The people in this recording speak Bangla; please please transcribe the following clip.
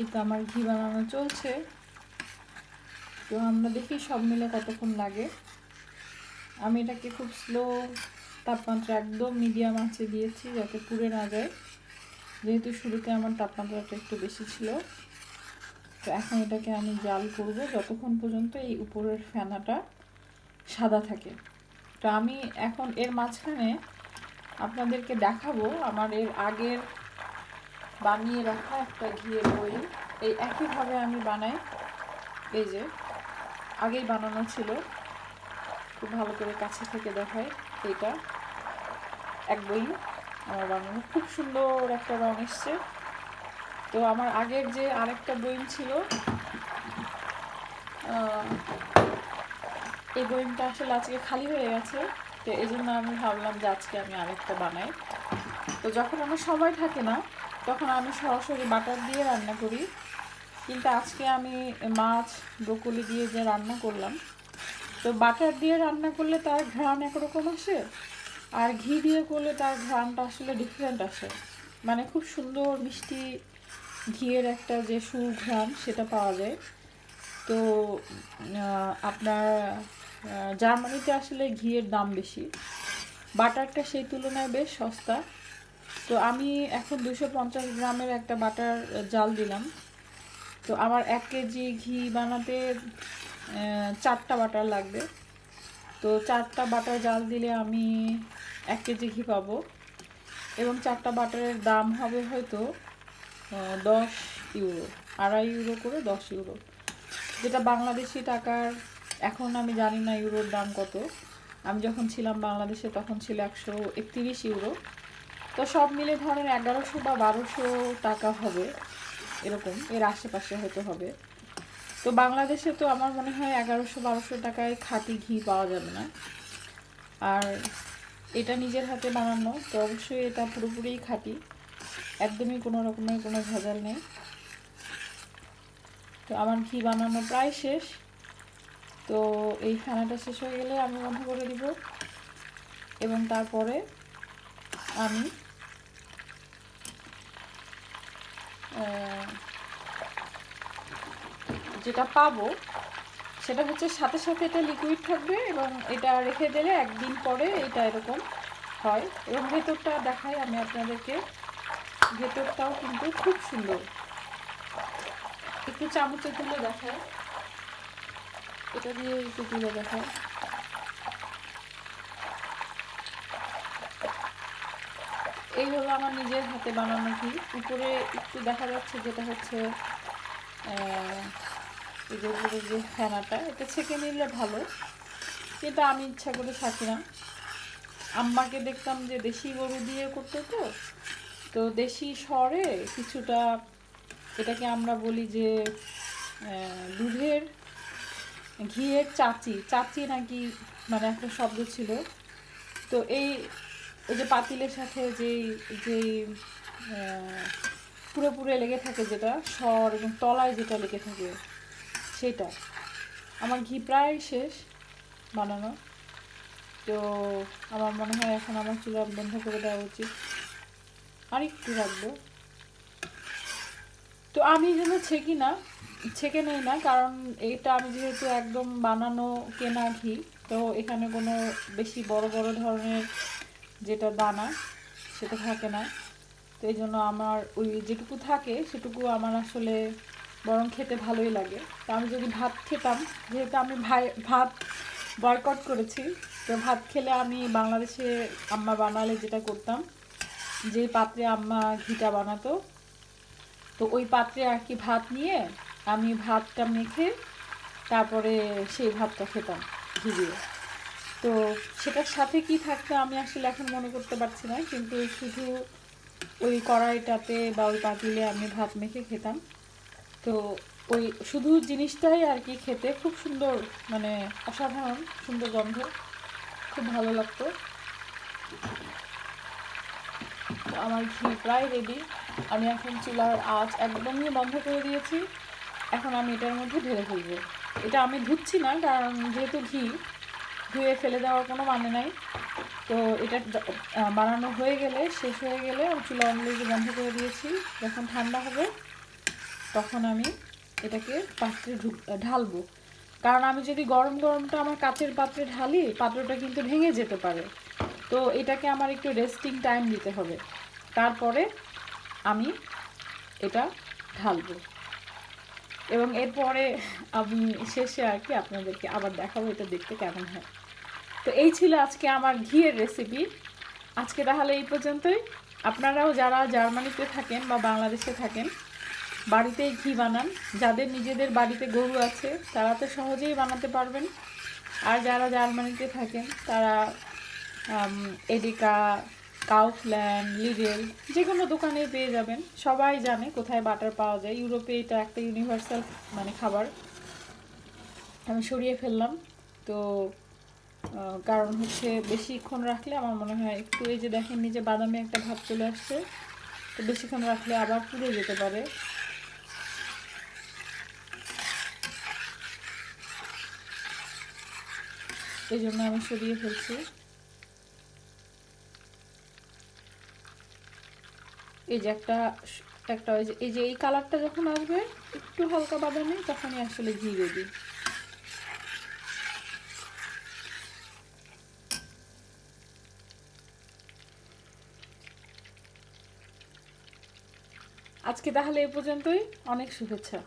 এই তো আমার ঘি বানানো চলছে। তো আমরা দেখি সব মিলে কতক্ষণ লাগে। আমি এটাকে খুব স্লো তাপমাত্রা একদম মিডিয়াম আঁচে দিয়েছি যাতে পুড়ে না যায়। যেহেতু শুরুতে আমার তাপমাত্রাটা একটু বেশি ছিল। তো এখন এটাকে আমি জাল করব যতক্ষণ পর্যন্ত এই উপরের ফেনাটা সাদা থাকে। তো আমি এখন এর মাঝখানে আপনাদেরকে দেখাবো আমার এর আগের বানিয়ে রাখা একটা ঘিয়ের বই এই একইভাবে আমি বানাই। এই যে, আগেই বানানো ছিল। খুব ভালো করে কাছে থেকে দেখাই এইটা এক বই আমার বানানো। খুব সুন্দর একটা রং এসছে। তো আমার আগের যে আরেকটা বইম ছিল এই বইমটা আসলে আজকে খালি হয়ে গেছে। তো এই জন্য আমি ভাবলাম যে আজকে আমি আরেকটা বানাই। তো যখন আমার সময় থাকে না তখন আমি সরাসরি বাটার দিয়ে রান্না করি। কিন্তু আজকে আমি মাছ, ব্রকলি দিয়ে যে রান্না করলাম, তো বাটার দিয়ে রান্না করলে তার ঘ্রাণ একরকম আসে আর ঘি দিয়ে করলে তার ঘ্রাণটা আসলে ডিফারেন্ট আসে। মানে খুব সুন্দর মিষ্টি ঘিয়ের একটা যে সুঘ্রাণ সেটা পাওয়া যায়। তো আপনার জার্মানিতে আসলে ঘিয়ের দাম বেশি। বাটারটা সেই তুলনায় বেশ সস্তা। তো আমি এখন দুশো পঞ্চাশ গ্রামের একটা বাটার জাল দিলাম। তো আমার এক কেজি ঘি বানাতে চারটা বাটার লাগবে। তো চারটা বাটার জাল দিলে আমি এক কেজি ঘি পাবো। এবং চারটা বাটারের দাম হবে হয়তো দশ ইউরো, আড়াই ইউরো করে দশ ইউরো। যেটা বাংলাদেশি টাকার, এখন আমি জানি না ইউরোর দাম কত। আমি যখন ছিলাম বাংলাদেশে তখন ছিল একশো একত্রিশ ইউরো। তো সব মিলে ধরেন এগারোশো বা বারোশো টাকা হবে, এরকম। এর আশেপাশে হয়তো হবে। তো বাংলাদেশে তো আমার মনে হয় এগারোশো বারোশো টাকায় খাঁটি ঘি পাওয়া যাবে না। আর এটা নিজের হাতে বানানো, তো অবশ্যই এটা পুরোপুরিই খাঁটি। একদমই কোনো রকমের কোনো ভেজাল নেই। তো আমার ঘি বানানো প্রায় শেষ। তো এই ফেনাটা শেষ হয়ে গেলে আমি বন্ধ করে দিব। এবং তারপরে আমি যেটা পাবো, সেটা হচ্ছে সাথে সাথে এটা লিকুইড থাকবে এবং এটা রেখে দিলে একদিন পরে এটা এরকম হয়। এবং ভেতরটা দেখাই আমি আপনাদেরকে। ভেতরটাও কিন্তু খুব সুন্দর। একটু চামচে তুলে দেখায় এটা দিয়ে একটু তুলে দেখায় এই হলো আমার নিজের হাতে বানানো ঘি। উপরে একটু দেখা যাচ্ছে যেটা হচ্ছে এই যে যে ফেনাটা এটা ছেঁকে নিলে ভালো। কিন্তু আমি ইচ্ছা করে থাকি না। আম্মাকে দেখতাম যে দেশি গরু দিয়ে করতো তো। তো দেশি স্বরে কিছুটা এটাকে আমরা বলি যে দুধের ঘিয়ের চাচি। চাচি নাকি মানে একটা শব্দ ছিল। তো এই ওই যে পাতিলের সাথে যেই যেই আহ, পুরো পুরো লেগে থাকে যেটা স্বর এবং তলায় যেটা লেগে থাকে সেটা আমার ঘি প্রায় শেষ বানানো। তো আমার মনে হয় এখন আমার চুলা বন্ধ করে দেওয়া উচিত। আর একটু রাখব। তো আমি যেন ছেঁকি না, ছেঁকে নেই না, কারণ এটা আমি যেহেতু একদম বানানো, কেনা ঘি, তো এখানে কোনো বেশি বড় বড় ধরনের যেটা দানা, সেটা থাকে না। তো এই জন্য আমার ওই যেটুকু থাকে, সেটুকু আমার আসলে বরং খেতে ভালোই লাগে। তো আমি যদি ভাত খেতাম, যেহেতু আমি ভাই, ভাত বয়কট করেছি, তো ভাত খেলে আমি বাংলাদেশে আম্মা বানালে যেটা করতাম, যে পাত্রে আম্মা ঘিটা বানাতো, তো ওই পাত্রে আর কি ভাত নিয়ে আমি ভাতটা মেখে তারপরে সেই ভাতটা খেতাম দিয়ে। তো সেটার সাথে কি থাকতো আমি আসলে এখন মনে করতে পারছি না, কিন্তু শুধু ওই কড়াইটাতে বা ওই পাতিলে আমি ভাত মেখে খেতাম। তো ওই শুধু জিনিসটাই আর কি খেতে খুব সুন্দর মানে অসাধারণ, সুন্দর গন্ধ। খুব ভালো লাগতো। আমার ঘি প্রায় রেডি আমি এখন চুলার আঁচ একদমই বন্ধ করে দিয়েছি। এখন আমি এটার মধ্যে ঢেলে ফেলব। এটা আমি ধুচ্ছি না, কারণ যেহেতু ঘি, ধুয়ে ফেলে দেওয়ার কোনো মানে নাই। তো এটা বানানো হয়ে গেলে, শেষ হয়ে গেলে আমি চুলা অলরেডি বন্ধ করে দিয়েছি। যখন ঠান্ডা হবে তখন আমি এটাকে পাত্রে ঢালবো। কারণ আমি যদি গরম গরমটা আমার কাচের পাত্রে ঢালি, পাত্রটা কিন্তু ভেঙে যেতে পারে। তো এটাকে আমার একটু রেস্টিং টাইম দিতে হবে। তারপরে আমি এটা ঢালবো। এবং এরপরে আমি শেষে আর কি আপনাদেরকে আবার দেখাবো এটা দেখতে কেমন হয়। তো এই ছিল আজকে আমার ঘিয়ের রেসিপি আজকে তাহলে এই পর্যন্তই। আপনারাও যারা জার্মানিতে থাকেন বা বাংলাদেশে থাকেন বাড়িতেই ঘি বানান। যাদের নিজেদের বাড়িতে গরু আছে, তারা তো সহজেই বানাতে পারবেন। আর যারা জার্মানিতে থাকেন, তারা এডিকা কাউফল্যান্ড, লিডেল যে কোনো দোকানেই পেয়ে যাবেন। সবাই জানে কোথায় বাটার পাওয়া যায়। ইউরোপে এটা একটা ইউনিভার্সাল মানে খাবার। আমি সরিয়ে ফেললাম। তো কারণ হচ্ছে বেশিক্ষণ রাখলে আমার মনে হয় একটু এই যে দেখেন নিজে বাদামে একটা ভাব চলে আসছে, তো বেশিক্ষণ রাখলে আবার পুড়ে যেতে পারে। এই জন্য আমি সরিয়ে ফেলছি। এই যে একটা একটা ওই যে, এই যে এই কালারটা যখন আসবে, একটু হালকা বাদামি, তখনই আসলে ঘি আজকে তাহলে এ পর্যন্তই। অনেক শুভেচ্ছা।